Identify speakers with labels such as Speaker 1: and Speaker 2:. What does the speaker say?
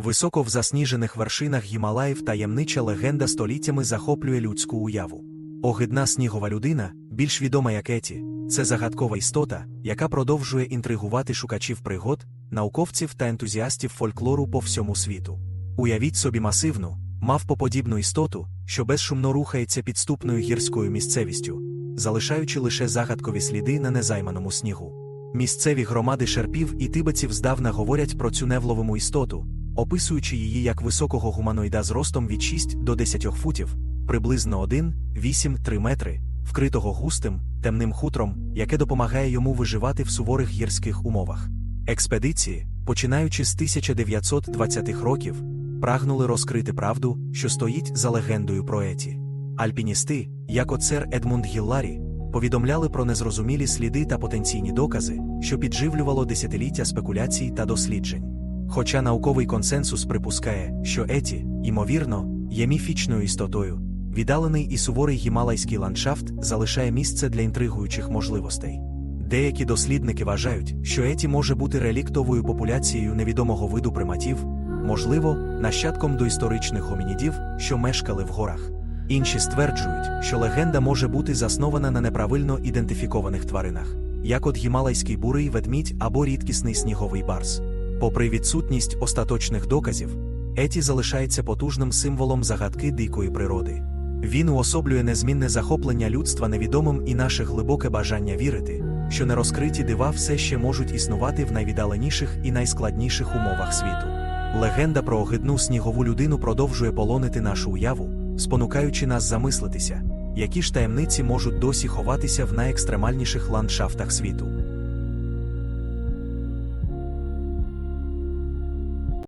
Speaker 1: Високо в засніжених вершинах Гімалаїв таємнича легенда століттями захоплює людську уяву. Огидна снігова людина, більш відома як Еті, це загадкова істота, яка продовжує інтригувати шукачів пригод, науковців та ентузіастів фольклору по всьому світу. Уявіть собі масивну, мавпоподібну істоту, що безшумно рухається підступною гірською місцевістю, залишаючи лише загадкові сліди на незайманому снігу. Місцеві громади шерпів і тибетів здавна говорять про цю невловиму істоту, описуючи її як високого гуманоїда з ростом від 6 до 10 футів, приблизно 1,8-3 метри, вкритого густим, темним хутром, яке допомагає йому виживати в суворих гірських умовах. Експедиції, починаючи з 1920-х років, прагнули розкрити правду, що стоїть за легендою про Еті. Альпіністи, як оцер Едмунд Гілларі, повідомляли про незрозумілі сліди та потенційні докази, що підживлювало десятиліття спекуляцій та досліджень. Хоча науковий консенсус припускає, що Еті, ймовірно, є міфічною істотою, віддалений і суворий гімалайський ландшафт залишає місце для інтригуючих можливостей. Деякі дослідники вважають, що Еті може бути реліктовою популяцією невідомого виду приматів, можливо, нащадком доісторичних гомінідів, що мешкали в горах. Інші стверджують, що легенда може бути заснована на неправильно ідентифікованих тваринах, як от гімалайський бурий ведмідь або рідкісний сніговий барс. Попри відсутність остаточних доказів, Еті залишається потужним символом загадки дикої природи. Він уособлює незмінне захоплення людства невідомим і наше глибоке бажання вірити, що нерозкриті дива все ще можуть існувати в найвіддаленіших і найскладніших умовах світу. Легенда про огидну снігову людину продовжує полонити нашу уяву, спонукаючи нас замислитися, які ж таємниці можуть досі ховатися в найекстремальніших ландшафтах світу.